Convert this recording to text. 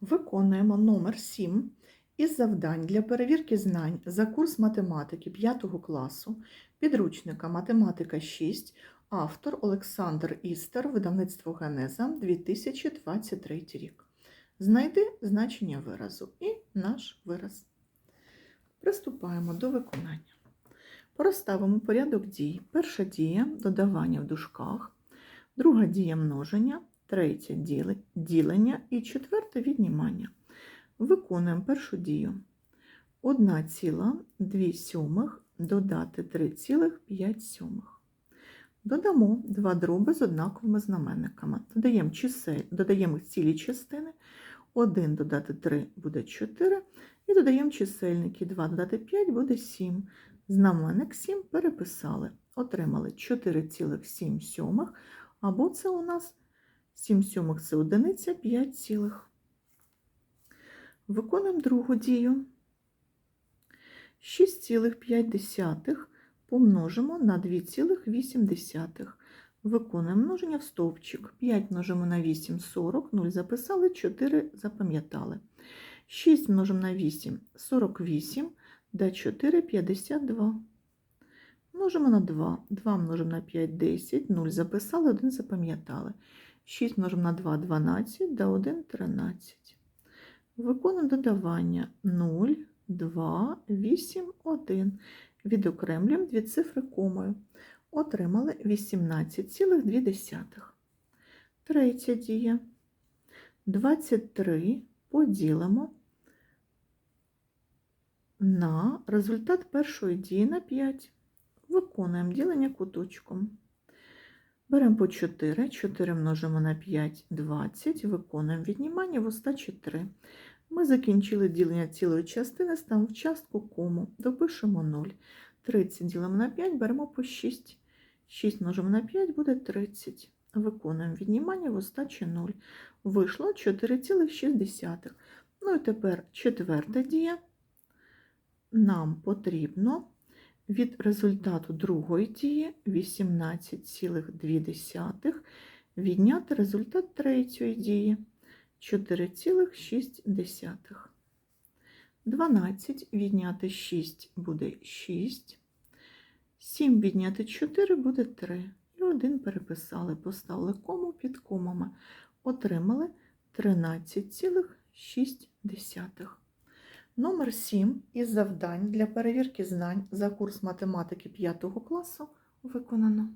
Виконуємо номер 7 із завдань для перевірки знань за курс математики 5 класу, підручника Математика 6, автор Олександр Істер, видавництво Генеза 2023 рік. Знайди значення виразу і наш вираз. Приступаємо до виконання. Розставимо порядок дій. Перша дія додавання в дужках, друга дія множення, третє ділення і четверте віднімання. Виконуємо першу дію. 1,2 сьомих додати 3,5 сьомих. Додамо два дроби з однаковими знаменниками. Додаємо, чисель, додаємо цілі частини. 1 додати 3 буде 4. І додаємо чисельники. 2 додати 5 буде 7. Знаменник 7 переписали. Отримали 4,7 сьомих. Або це у нас 7 сьомих це одиниця 5 цілих. Виконуємо другу дію. 6,5 помножимо на 2,8. Виконуємо множення в стовпчик. 5 множимо на 8 40, 0 записали, 4 запам'ятали. 6 множимо на 8 48, да 4 52. Множимо на 2. 2 множимо на 5 10, 0 записали, 1 запам'ятали. 6 множимо на 2 12, да 1 13. Виконуємо додавання 0, 2, 8, 1. Відокремлюємо дві цифри комою. Отримали 18,2. Третя дія. 23 поділимо на результат першої дії на 5. Виконуємо ділення куточком. Беремо по 4, 4 множимо на 5, 20, виконуємо віднімання в остачі 3. Ми закінчили ділення цілої частини, ставимо в частку кому, допишемо 0. 30 ділимо на 5, беремо по 6. 6 множимо на 5 буде 30. Виконуємо віднімання в остачі 0. Вийшло 4,6. Ну і тепер четверта дія. Нам потрібно від результату другої дії 18,2 відняти результат третьої дії 4,6. 12 відняти 6 буде 6. 7 відняти 4 буде 3. І 1 переписали, поставили кому під комами. Отримали 13,6. Номер 7 із завдань для перевірки знань за курс математики 5 класу виконано.